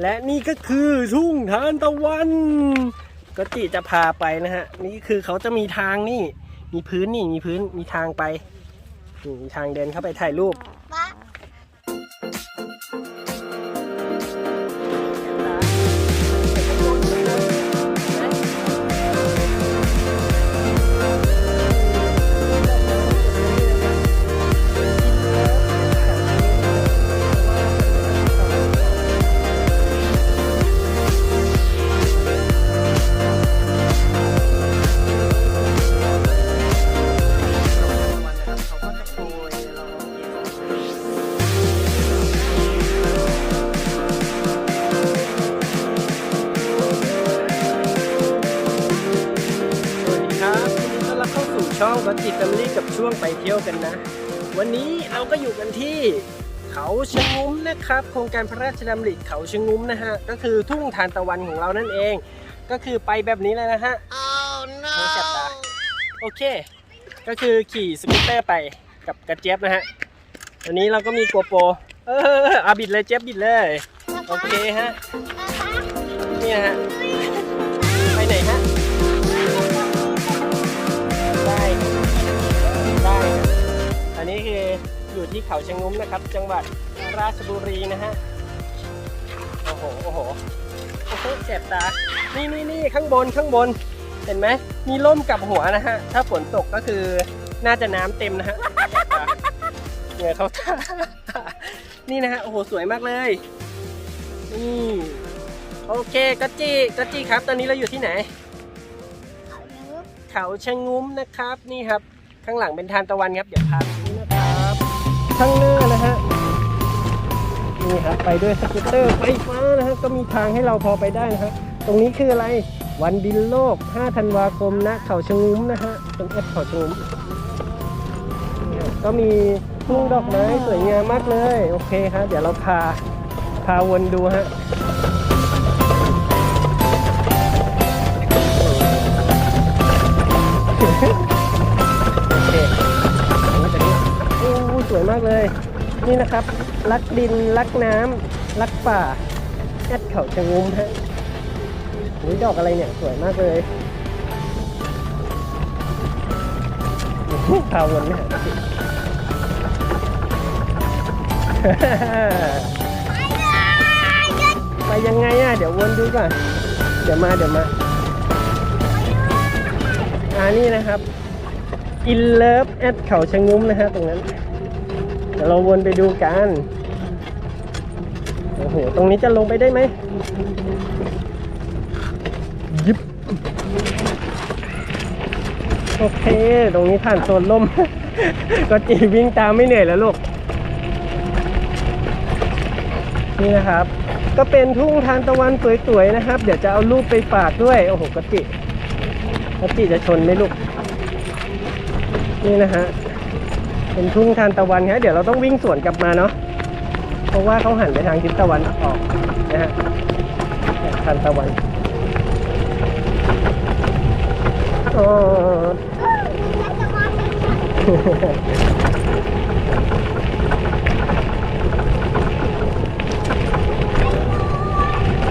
และนี่ก็คือทุ่งทานตะวัน ก็จิจะพาไปนะฮะ นี่คือเขาจะมีทางนี่ มีพื้นนี่มีพื้นมีทางไป มีทางเดินเข้าไปถ่ายรูป ช่องก็จิตแฟมิลี่กับช่วงไปเที่ยวกันนะ วันนี้เราก็อยู่กันที่เขาชะงุ้มนะครับ โครงการพระราชดำริเขาชะงุ้มนะฮะ ก็คือทุ่งทานตะวันของเรานั่นเอง ก็คือไปแบบนี้เลยนะฮะ Oh โอ้จับตาโอเค ก็คือขี่สกูตเตอร์ไปกับกระเจี๊ยบนะฮะวันนี้เราก็มีโกโปรเอออาบิดเลยเจี๊ยบบิดเลย โอเคฮะนี่นะฮะ อยู่ที่เขาชะงุ้มนะครับ จังหวัดราชบุรีนะฮะ โอ้โห โอ้โหโอ้โหเจ็บตา นี่นี่นี่ข้างบนข้างบน เห็นไหม มีร่มกับหัวนะฮะ ถ้าฝนตกก็คือน่าจะน้ำเต็มนะฮะแสบตาเหงื่อเขาท่านี่นะฮะ โอ้โห สวยมากเลย นี่โอเคกัจจีกัจจีครับ ตอนนี้เราอยู่ที่ไหน เขาชะงุ้มนะครับ นี่ครับ ข้างหลังเป็นทานตะวันครับ เดี๋ยวพาไปดูนะครับ ข้างหน้านะฮะนี่ครับไปด้วยสกูตเตอร์ไฟฟ้านะฮะก็มีทางให้เราพอไปได้นะฮะตรงนี้คืออะไรวันดินโลก 5 ธันวาคมณเขาชงุ้มนะฮะเป็นเอฟเขาชงุ้มเนี่ยก็มีทุ่งดอกไม้สวยงามมากเลย โอเคครับเดี๋ยวเราพาพาวนดูฮะเวยมากเลย นี่นะครับ รักดิน รักน้ำรักป่าแอดเขาชะงุมฮะนี่ดอกอะไรเนี่ย สวยมากเลยพาวนเนี่ยไปยังไงอะ เดี๋ยววนดูก่อน เดี๋ยวมาเดี๋ยวมาอ่านี่นะครับ in love at เขาชะงุ้มนะฮะตรงนั้น ดี๋ยวเราวนไปดูกัน โอ้โห ตรงนี้จะลงไปได้ไหม ยิบ โอเค ตรงนี้ผ่านโซนล่ม ก็จีวิ่งตามไม่เหนื่อยแล้วลูก นี่นะครับ ก็เป็นทุ่งทานตะวันสวยๆนะครับ เดี๋ยวจะเอารูปไปฝากด้วย โอ้โหกจิกจิจะชนไหมลูก นี่นะฮะ เป็นทุ่งทานตะวันฮะเดี๋ยวเราต้องวิ่งสวนกลับมาเนาะเพราะว่าเขาหันไปทางทิศตะวันออกนะฮะทานตะวันโอ๋อ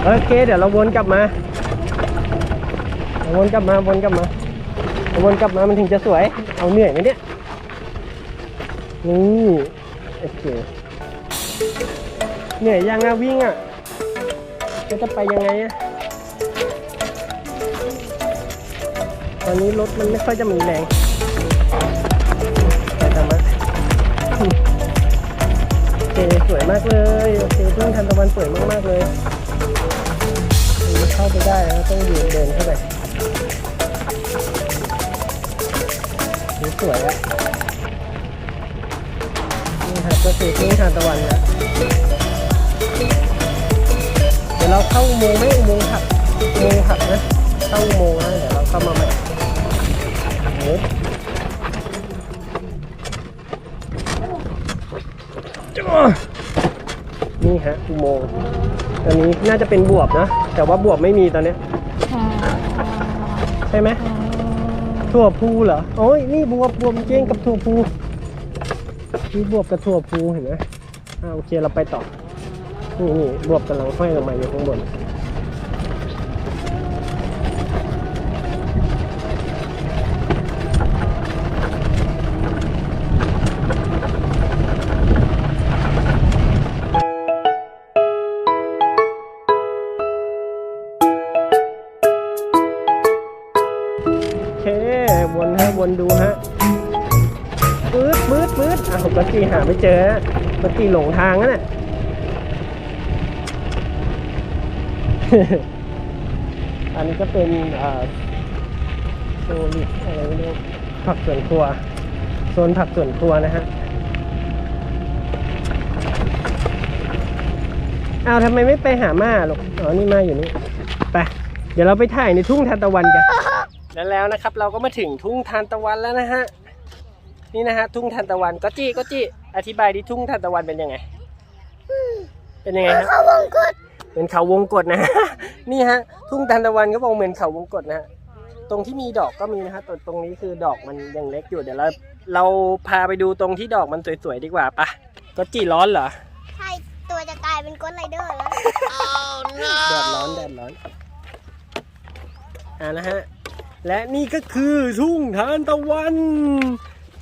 โอเคเดี๋ยวเราวนกลับมาวนกลับมาวนกลับมาวนกลับมามันถึงจะสวย เอาเหนื่อยไหมเนี่ย นี่โอเคเหนื่อยยังอะวิ่งอะแล้วจะไปยังไงอะตอนนี้รถมันไม่ค่อยจะมีแรงไปตามมาโอเคสวยมากเลยโอเคทุ่งทันตะวันสวยมากๆเลยเข้าไปได้แล้วต้องยืนเดินเข้าไปนี่สวยอะ นี่ครับก็คือทุ่งทานตะวันนะเดี๋ยวเราเข้าอุโมงค์ไหม่อุโมงค์ผักอุโมงค์ผักนะเข้าอุโมงค์นะเดี๋ยวเราเข้ามาใหม่โอ้จ้านี่ฮะอุโมงค์ตอนนี้น่าจะเป็นบวบนะ แต่ว่าบวบไม่มีตอนเนี้ยใช่ไหมถั่วพูเหรอโอ้ยนี่บวบบวบเก้งกับถั่วพู มีบวบกระทั่วพูเห็นไหมอ่าโอเคเราไปต่อนี่นี่บวบกำลังห้อยลงมาอยู่ข้างบน ฮะปกติหลงทางนะน่ะอันนี้ก็เป็นโซลิดอะไรไม่รู้ผักสวนครัว โซนผักสวนครัวนะฮะเอ้าทำไมไม่ไปหาม่าหรอกอ๋อนี่มาอยู่นี่ไปเดี๋ยวเราไปถ่ายในทุ่งทานตะวันกัน แล้วแล้วนะครับ เราก็มาถึงทุ่งทานตะวันแล้วนะฮะ นี่นะฮะทุ่งทานตะวันก็จี้ก็จี้ อธิบายดิทุ่งทานตะวันเป็นยังไง เป็นยังไงฮะเขาวงกดเป็นเขาวงกฏนะฮะนี่ฮะ ทุ่งทานตะวันก็บอกเหมือนเขาวงกฏนะฮะตรงที่มีดอกก็มีนะฮะตรงตรงนี้คือดอกมันยังเล็กอยู่เดี๋ยวเราเราพาไปดูตรงที่ดอกมันสวยๆดีกว่าปะก็จีร้อนเหรอใช่ตัวจะกลายเป็นกดไรเดอร์แล้วแดดร้อนแดดร้อนอ่านะฮะและนี่ก็คือทุ่งทานตะวัน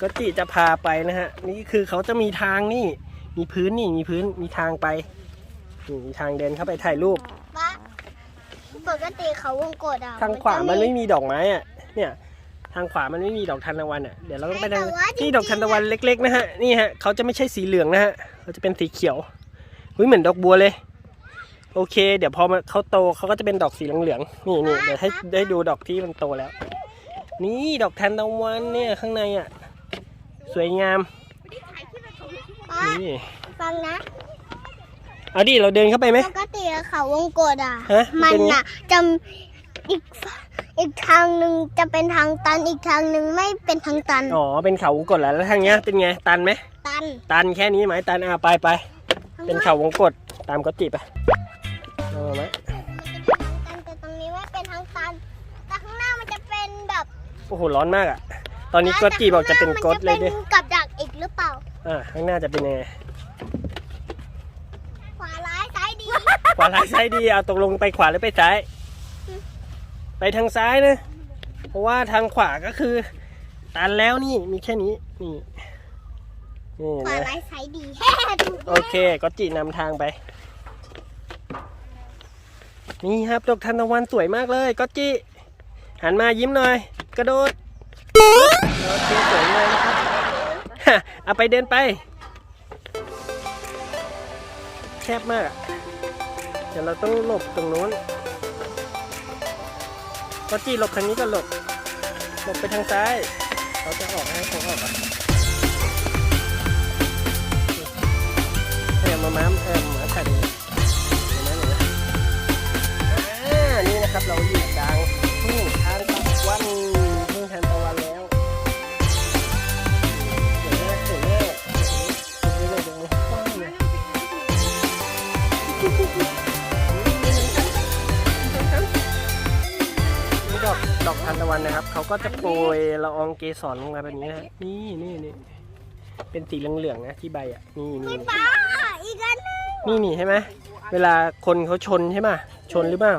ก็จิจะพาไปนะฮะ นี่คือเขาจะมีทางนี่ มีพื้นนี่มีพื้นมีทางไปนี่มีทางเดินเข้าไปถ่ายรูป ปะปกติเขาวงกดอะทางขวามันไม่มีดอกไม้อะ เนี่ย ทางขวามันไม่มีดอกทานตะวันอะ เดี๋ยวเราต้องไปทางนี่ดอกทานตะวันเล็ก ๆ นะฮะ นี่ฮะเขาจะไม่ใช่สีเหลืองนะฮะเขาจะเป็นสีเขียวอุ้ยเหมือนดอกบัวเลย โอเค เดี๋ยวพอมันเขาโตเขาก็จะเป็นดอกสีเหลืองๆนี่นี่เดี๋ยวให้ได้ดูดอกที่มันโตแล้ว นี่ดอกทานตะวันเนี่ยข้างในอะ สวยงามปะนี่ ฟังนะ เอาดิ เราเดินเข้าไปไหม ปกติเขาวงกดอะ ฮะมันเป็นไง อะจะอีกอีกทางหนึ่งจะเป็นทางตันอีกทางหนึ่งไม่เป็นทางตันอ๋อ เป็นเขาวงกตแล้วแล้วทางเนี้ยเป็นไง ตันไหม ตันตันแค่นี้ไหมตันอะไปไปเป็นเขาวงกตตามก็จิไปเอาไหมมันจะเป็นทางตันแต่ตรงนี้ไม่เป็นทางตันแต่ข้างหน้ามันจะเป็นแบบโอ้โหร้อนมากอะ ตอนนี้ก็จีบอกจะเป็นกดเลยดิมันจะเป็นกับดักอีกหรือเปล่า อ่าข้างหน้าจะเป็นยังไง ขวาร้ายซ้ายดี ขวาซ้ายซ้ายดี เอาตกลงไปขวาหรือไปซ้าย ไปทางซ้ายนะ เพราะว่าทางขวาก็คือ ตันแล้วนี่ มีแค่นี้ นี่ นี่ขวานะร้ายซ้ายดีโอเคก็จีนำทางไป นี่ครับดอกทานตะวันสวยมากเลยก็จีหันมายิ้มหน่อย กระโดดโอเค สวยเลยนะครับเอาไปเดินไป แคบมาก เดี๋ยวเราต้องหลบตรงนู้นก็จีหลบทางนี้ก็หลบ หลบไปทางซ้าย เขาจะออกให้เขาออกอะเออมาม้ามเออมาถ่ายดูเห็นไหมเห็นไหมอ่านี่นะครับเราอยู่ อกทานตะวันนะครับ เขาก็จะโปรยละอองเกสรลงมาแบบนี้นะฮะนี่นี่นี่เป็นสีเหลืองๆนะที่ใบอะนี่นี่นี่ป้าอีกอันหนึงนี่นี่ใช่ไหมเวลาคนเขาชนใช่ไหมชนหรือเปล่า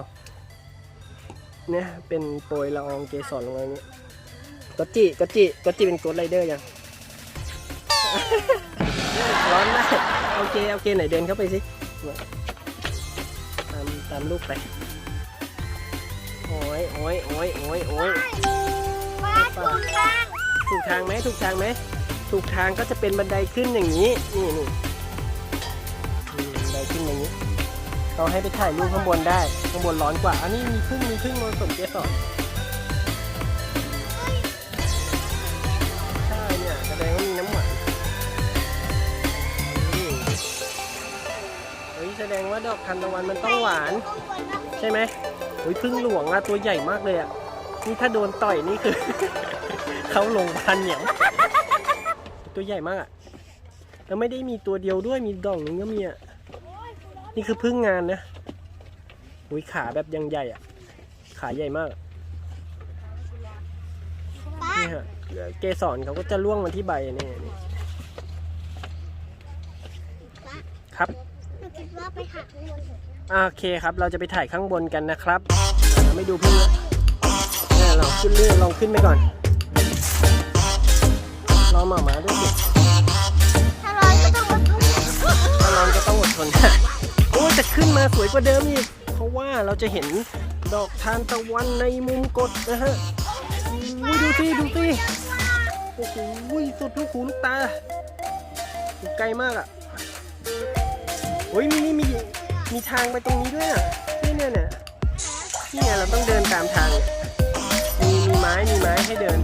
เนี่ยเป็นโปรยละอองเกสรลงมาอย่างนี้ก็จิก็จิก็จิเป็นโกดไรเดอร์ยังร้อนได้โอเคโอเคไหนเดินเข้าไปสิตามตามลูกไป โอ้ยโอ้ยโอ้ยโอ้ยโอ้ยป้าถูกทางถูกทางไหมถูกทางไหมถูกทางก็จะเป็นบันไดขึ้นอย่างนี้ นี่นี่นี่บันไดขึ้นอย่างนี้เราให้ไปถ่ายรูปข้างบนได้ ข้างบนร้อนกว่า อันนี้มีพึ่งมีพึ่งมาผสมเกสร ฮ้ยแสดงว่าดอกทานตะวันมันต้องหวาน ใช่ไหมโอ้ยพึ่งหลวงอะตัวใหญ่มากเลยอะนี่ถ้าโดนต่อยนี่คือ เขาลงพันเหนียวตัวใหญ่มากอะแล้วไม่ได้มีตัวเดียวด้วยมีดองนึงก็มีอะนี่คือพึ่งงานนะอุ้ยขาแบบยังใหญ่อะขาใหญ่มากนี่ฮะเกสรเขาก็จะล่วงมาที่ใบนี่ครับ ไปหาข้างบนเถอะโอเคครับ เราจะไปถ่ายข้างบนกันนะครับอ่าไม่ดูพึ่งนะเนี่ยลองขึ้นเรื่อยลองขึ้นไปก่อนรอหมามาด้วยสิถ้าร้อนก็ต้องมาตุ้มถ้าร้อนก็ต้องอดทนโอ้จะขึ้นมาสวยกว่าเดิมอีก เพราะว่าเราจะเห็นดอกทานตะวันในมุมกดนะฮะอุ้ยดูสิดูสิโอ้โหสุดลูกหูลูกตาอยู่ไกลมากอะ โอ้ยมีนี่มีมีทางไปตรงนี้ด้วยอะนี่เนี่ยเนี่ยนี่ไงเราต้องเดินตามทางเนี่ยมีมีไม้มีไม้ให้เดิน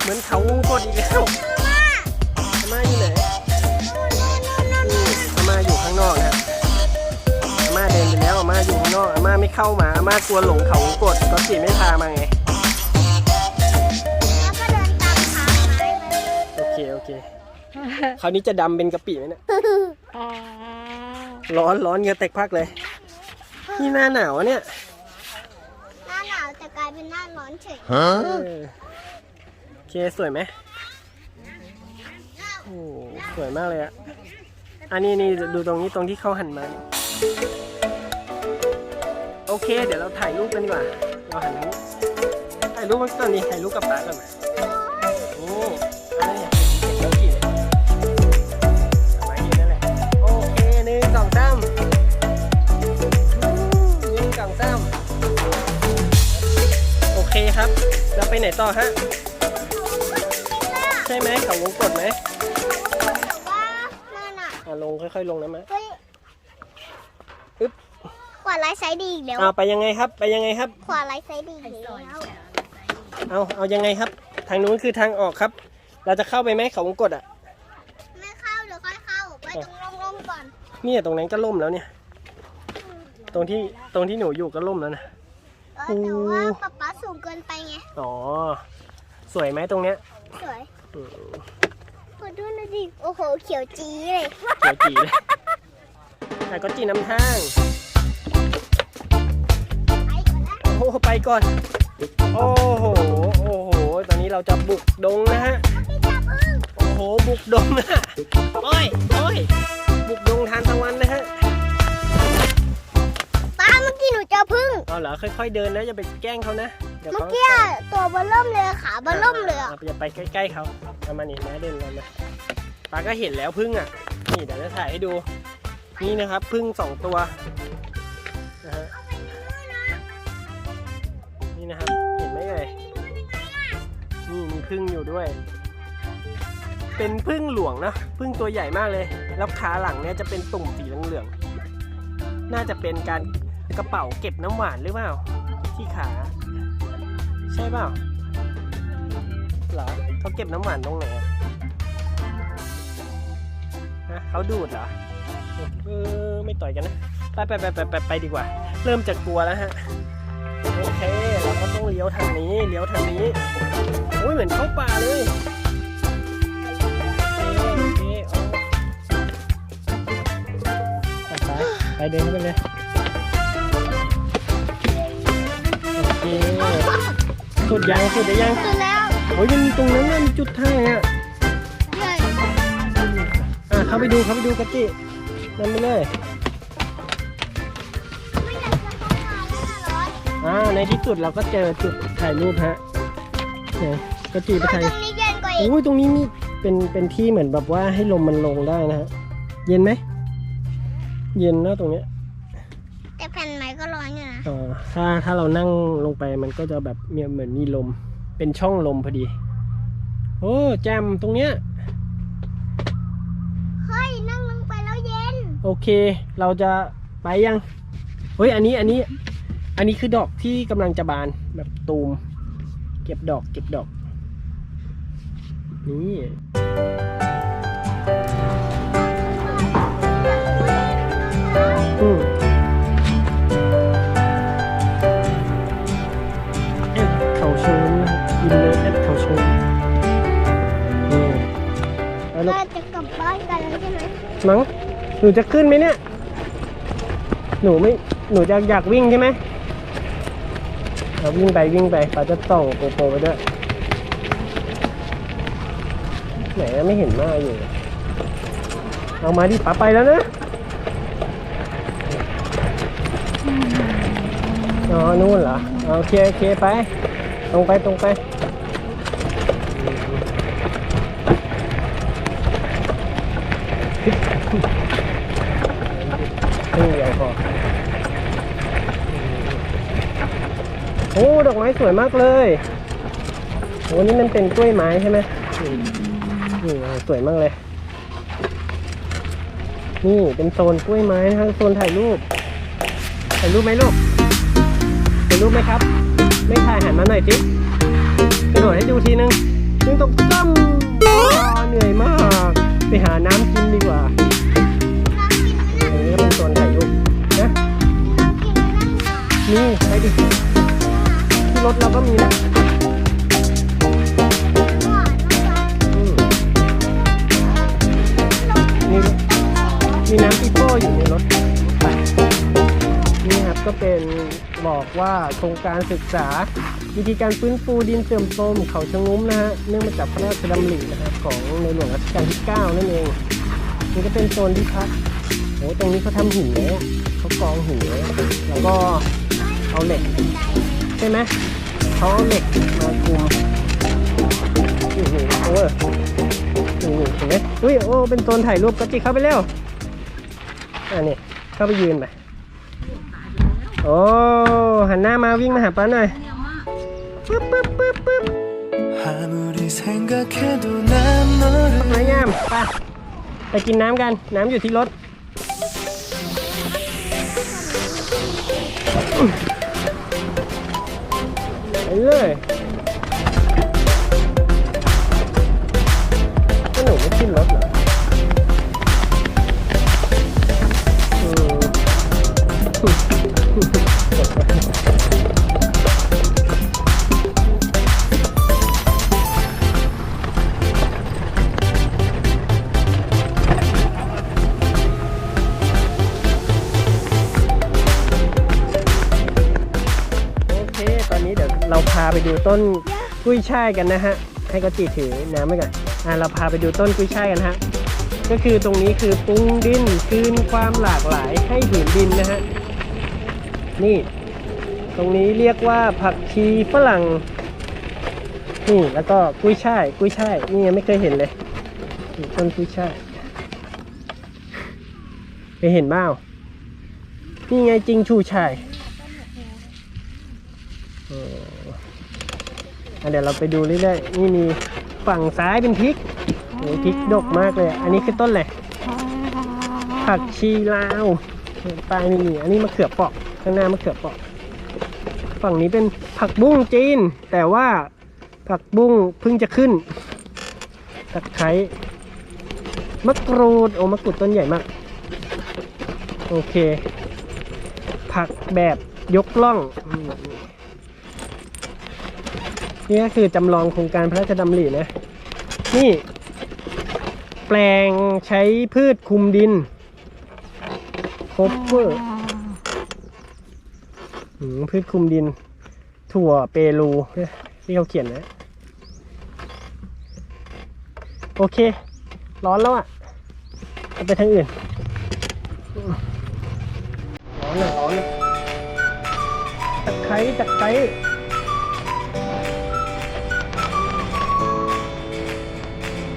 เหมือนเขาวงกดอีกแล้วอามาอยู่ไหนนี่อาม่าอยู่ข้างนอกนะครับอาม่าเดินไปแล้วอาม่าอยู่ข้างนอกอาม่าไม่เข้ามาอาม่ากลัวหลงเขากดก็สิไม่พามาไงแล้วก็เดินตามทางไม้ไปโอเคโอเคคราวนี้จะดำเป็นกะปิไหมเนี่ย ร้อนร้อนเหงือแตกพักเลย นี่หน้าหนาวอะเนี่ยหน้าหนาวแต่กลายเป็นหน้าร้อนเฉย เออโอเคสวยไหมโอ้สวยมากเลยอะอันนี้นี่ดูตรงนี้ตรงที่เขาหันมานี่โอเค เดี๋ยวเราถ่ายรูปกันดีกว่า เราหันนี้ถ่ายรูปกันก่อนดิถ่ายรูปกับตาก่อนมานี่ ไปไหนต่อฮะ ใช่ไหมเขาวงกดไหมว่านั่นอะอะลงค่อยๆลงนะมะเฮ้ยอึ๊บขวาไลท์ไซด์ดีอีกแล้วเอาไปยังไงครับ ไปยังไงครับ ขวาไลท์ไซด์ดีอีกแล้วเอาเอายังไงครับ ทางนู้นคือทางออกครับ เราจะเข้าไปไหมเขาวงกดอะ ไม่เข้าเดี๋ยวค่อยเข้า ไปตรงร่มๆก่อน เนี่ยตรงนั้นก็ล่มแล้วเนี่ย ตรงที่ตรงที่หนูอยู่ก็ล่มแล้วนะเออแต่ว่าป๊าป๊า สูงเกินไปไง อ๋อ สวยไหมตรงเนี้ยสวยอืมขอดูหน่อยดิ โอ้โห เขียวจี๊เลยเขียวจีเลยแต่ก็จีน้ำทาง ไปก่อนนะโอ้โหไปก่อน โอ้โห โอ้โห ตอนนี้เราจะบุกดงนะฮะ พี่จับอึ้งโอ้โห บุกดงนะโอ้ยโอ้ยบุกดงทานตะวันนะฮะป้า เมื่อกี้หนูเจอพึ่ง เอาเหรอค่อยๆเดินนะอย่าไปแกล้งเขานะเดี๋ยวเมื่อเขากี้อะตัวเบลล่มเลยขาเบลล่มเลยอะอย่าไปใกล้ๆเขาเอามานี่มาเดินเรามาปาก็เห็นแล้วพึ่งอะ นี่เดี๋ยวจะถ่ายให้ดู นี่นะครับพึ่งสองตัวนะฮะนี่นะครับเห็นไหมเอ่ยนี่มีพึ่งอยู่ด้วย เป็นพึ่งหลวงนะพึ่งตัวใหญ่มากเลย แล้วขาหลังเนี่ยจะเป็นตุ่มสีเหลืองๆ น่าจะเป็นการ กระเป๋าเก็บน้ำหวานหรือเปล่า ที่ขา ใช่เปล่าเหรอเขาเก็บน้ำหวานตรงไหนฮะเขาดูดเหรอเออไม่ต่อยกันนะไปไปไปไปไปไปดีกว่า เริ่มจะกลัวแล้วฮะโอเคเราก็ต้องเลี้ยวทางนี้เลี้ยวทางนี้โอ้ยเหมือนเข้าป่าเลยโอเคโอเคเอาไปไปเดินไปเลย สุดยังสุดได้ยังคือแล้วโอ้ยมันมีตรงนั้นน่ะมีจุดท่ายอะใหญ่อะเข้าไปดูเข้าไปดูกะจินั่นไปเลยไม่อยากจะเข้ามาแล้วนะร้อนอ่าในที่สุดเราก็เจอจุดถ่ายรูปฮะเนี่ยกะจิไปตถ่ายรงนี้เย็นกว่าอีกโอ้ยตรงนี้มีเป็นเป็นที่เหมือนแบบว่าให้ลมมันลงได้นะฮะเย็นไหมเย็นนะตรงเนี้ย แต่แผ่นไม้ก็ร้ อนอยู่นะอ่าถ้าถ้าเรานั่งลงไปมันก็จะแบบมีเหมือนมีลม เป็นช่องลมพอดี โอ้แจมตรงเนี้ย เฮ้ยนั่งลงไปแล้วเย็น โอเค เราจะไปยัง เฮ้ย อันนี้ อันนี้ อันนี้คือดอกที่กำลังจะบานแบบตูม เก็บดอก เก็บดอก นี่อืม มั้งหนูจะขึ้นไหมเนี่ย หนูไม่ หนูจะอยากวิ่งใช่ไหมเราวิ่งไปวิ่งไปเราจะต่องโกโปรไปด้วยไหนไม่เห็นหน้าอยู่ เอามาดิป๋าไปแล้วนะอ๋อนู่นเหรอ โอเคโอเคไป ตรงไปตรงไป ครึ่เดียวพอโอ้ ดอกไม้สวยมากเลยโอ้นี่มันเป็นกล้วยไม้ใช่ไหมนี่สวยมากเลย นี่เป็นโซนกล้วยไม้นะครับโซนถ่ายรูป ถ่ายรูปไหมลูก ถ่ายรูปไหมครับ ไม่ถ่ายหันมาหน่อยสิกระโดดให้ดูทีนึงนึงตกจ้ำอ๋อเหนื่อยมาก ไปหาน้ำกินดีกว่า อันนี้ก็เป็นโซนถ่ายรูปนะนี่ไปดิที่รถเราก็มีนะมนี่มีน้ำปิโป้อยู่ในรถไปนี่ครับก็เป็นบอกว่าโครงการศึกษา วิธีการฟื้นฟูดินเสื่อมโทรมเขาชะงุ้มนะฮะเนื่องมาจากพระราชดำรินะครับของในหลวงรัชกาลที่ 9 นั่นเองนี่ก็เป็นโซนที่พัก โอ้ตรงนี้เขาทำหินเลยอะเขากองหินเลยแล้วก็เอาเหล็ก ใช่ไหมเขาเอาเหล็กมาคุมโอ้โหโอ้ยโอ้โหเห็นไหมอุ้ยโอ้เป็นโซนถ่ายรูปก็จิเข้าไปเร็วอ่านี่เข้าไปยืนไปโอ้หันหน้ามาวิ่งมาหาป้าหน่อยปึ๊บปึ๊บปึ๊บปึ๊บ 아무리 생각해도 난 너를 สวยงามไปไปกินน้ำกัน น้ำอยู่ที่รถ ไปเลย ดูต้นกุ้ยช่ายกันนะฮะ ให้ก็จีถือน้ำไว้ก่อนอ่าเราพาไปดูต้นกุ้ยช่ายกันฮะ ก็คือตรงนี้คือปรุงดินคืนความหลากหลายให้ผืนดินนะฮะ นี่ ตรงนี้เรียกว่าผักชีฝรั่ง นี่แล้วก็กุ้ยช่าย กุ้ยช่าย นี่ยังไม่เคยเห็นเลยต้นกุ้ยช่ายเคยเห็นบ้านี่ไงจริงชูช่าย เดี๋ยวเราไปดูเรื่อยๆนี่มีฝั่งซ้ายเป็นพริกโอ้พริกดกมากเลย อันนี้คือต้นอะไรผักชีลาวปลายนี่อันนี้มะเขือเปราะข้างหน้ามะเขือเปราะฝั่งนี้เป็นผักบุ้งจีน แต่ว่าผักบุ้งเพิ่งจะขึ้นตะไคร้มะกรูดโอ้มะกรูดต้นใหญ่มาก โอเค ผักแบบยกล่องอ นี่ก็คือจำลองโครงการพระราชดำรินะ นี่ แปลงใช้พืชคุมดินโคเวอร์พืชคุมดิน ถั่วเปรูที่เขาเขียนนะ โอเค ร้อนแล้วอะเอาไปทางอื่น ร้อนนะร้อนนะตะไคร้ตะไคร้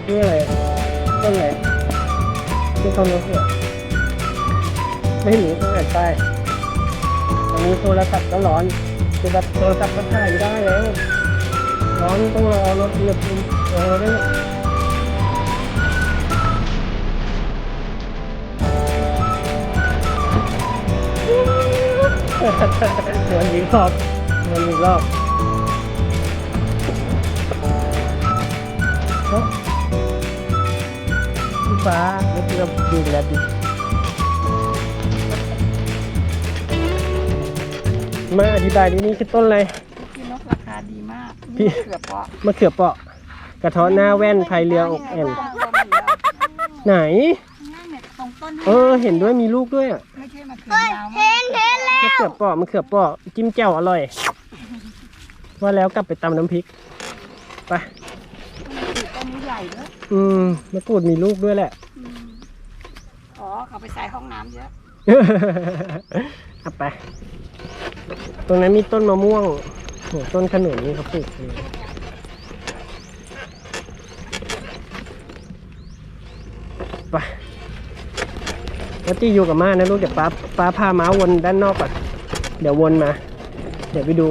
นี่อะไรต้นอะไรที่เขาเนื้อเหรอไม่รู้ตั้งแต่ใต้ตอนนี้โทรศัพท์ก็ร้อนคือแบบโทรศัพท์ก็ถ่ายไม่ได้แล้วร้อนต้องรอรถเรือพิมรอได้เลยเหมือนอีกรอบเหมือนอีกรอบ ฟ้าไม่เชื่อดูแลดิมาอธิบายดินี่คือต้นอะไร พี่นกราคาดีมากพี่เกือบเพาะมะเขือเปราะ กระเท้อนหน้าแว่นพายเรืออกแอนไหน นั่นเนี่ยตรงต้นเออ เห็นด้วยมีลูกด้วยอะไม่ใช่มะเขือเฮ้ยยาวเห็นเห็นแล้วมะเขือเปราะมะเขือเปราะจิ้มแจ่วอร่อย ว่าแล้วกลับไปตำน้ำพริก ไป ต้นนี้ใหญ่ด้วยอืมมะกรูดมีลูกด้วยแหละอ๋อเขาไปใส่ห้องน้ำเยอะเอาไป ตรงนั้นมีต้นมะม่วงโหต้นขนุนนี่เขาปลูกเลยไปวัจีอยู่กับม่านะลูก เดี๋ยวป้าป้าพาม้าวนด้านนอกก่อนเดี๋ยววนมา เดี๋ยวไปดู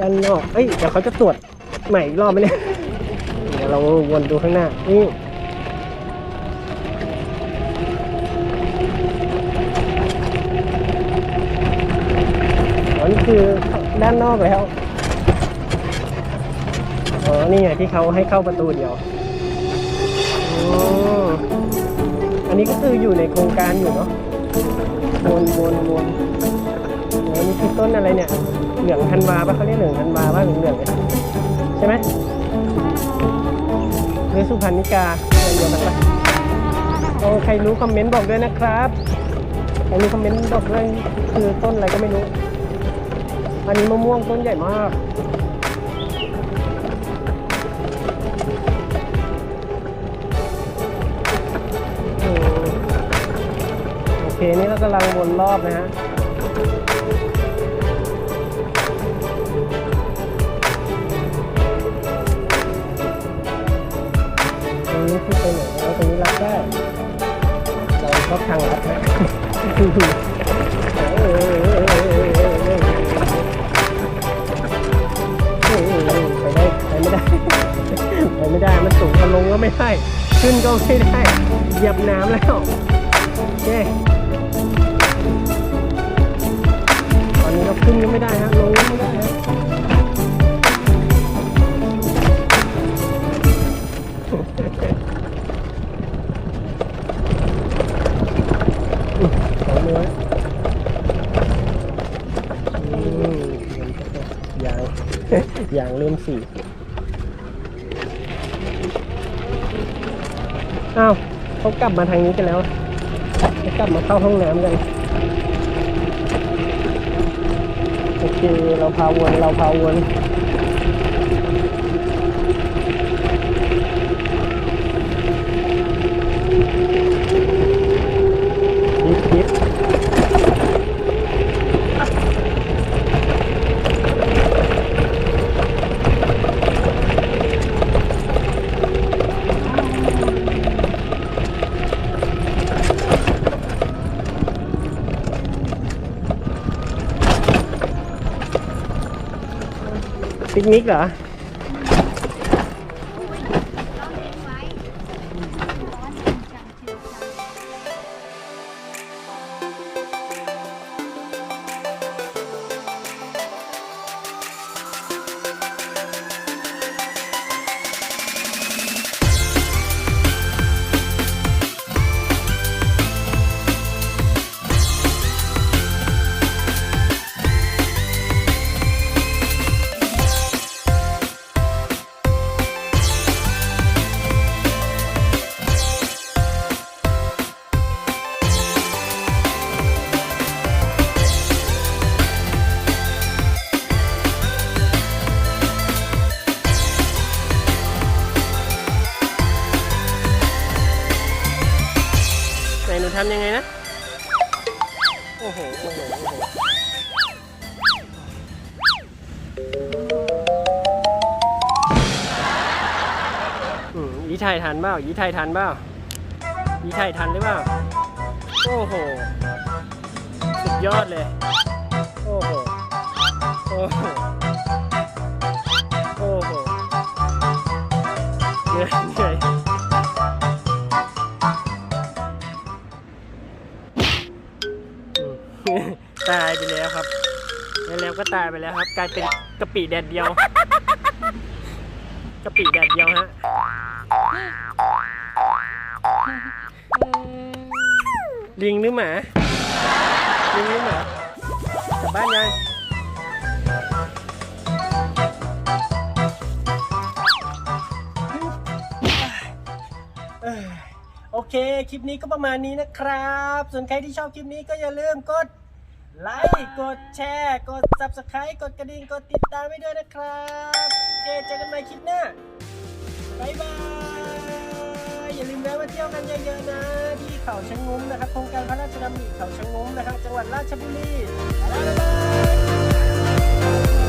ด้านนอก เอ้ย เดี๋ยวเขาจะตรวจใหม่อีกรอบไหมเนี่ยเดี๋ยวเราวนดูข้างหน้านี่อ๋อนี่คือด้านนอกแล้ว อ๋อ นี่ไงที่เขาให้เข้าประตูเดียวอ๋ออันนี้ก็คืออยู่ในโครงการอยู่เนาะวนวนวนโอ้นี่คือต้นอะไรเนี่ย เหลืองธันวาปะเขาเรียกเหลืองธันวาป่ะเหลืองเหลืองๆใช่ไหม หรือสุพรรณิกาอะไรเดียวกันปะโอ้ใครรู้คอมเมนต์บอกด้วยนะครับใครรู้คอมเมนต์บอกด้วยคือต้นอะไรก็ไม่รู้ อันนี้มะม่วงต้นใหญ่มากโอเคนี่เรากำลังวนรอบนะฮะ ได้ เราชอบทางลัดนะไปได้ไปไม่ได้ไปไม่ได้ มันสูงก็ลงก็ไม่ได้ ขึ้นก็ไม่ได้ เหยียบน้ำแล้ว โอเค ตอนนี้เราขึ้นก็ไม่ได้ฮะ ลงก็ไม่ได้ฮะ เริ่มสีอ้าวเขากลับมาทางนี้กันแล้วเขากลับมาเข้าห้องน้ำกันโอเคเราพาวนเราพาวน ปิกนิกเหรอ นหนูทำยังไงนะ โอ้โห โอ้โห โอ้โห อืมยีไทยทันเปล่ายีไทยทันเปล่ายีไทยทันหรือเปล่า โอ้โห สุดยอดเลย โอ้โห โอ้โห แล้วก็ตายไปแล้วครับ กลายเป็นกะปิแดดเดียวกะปิแดดเดียวฮะลิงหรือหมาลิงหรือหมากลับบ้านยังโอเค คลิปนี้ก็ประมาณนี้นะครับ ส่วนใครที่ชอบคลิปนี้ก็อย่าลืมกด ไลค์กดแชร์ กด subscribe กดกระดิ่ง กดติดตามไว้ด้วยนะครับเคเจอกันใหม่คลิปหน้าบายบาย อย่าลืมแวะมาเที่ยวกันเยอะๆนะ ที่เขาชะงุ้มนะครับโครงการพระราชดำริเขาชะงุ้มนะครับ จังหวัดราชบุรี บ๊ายบาย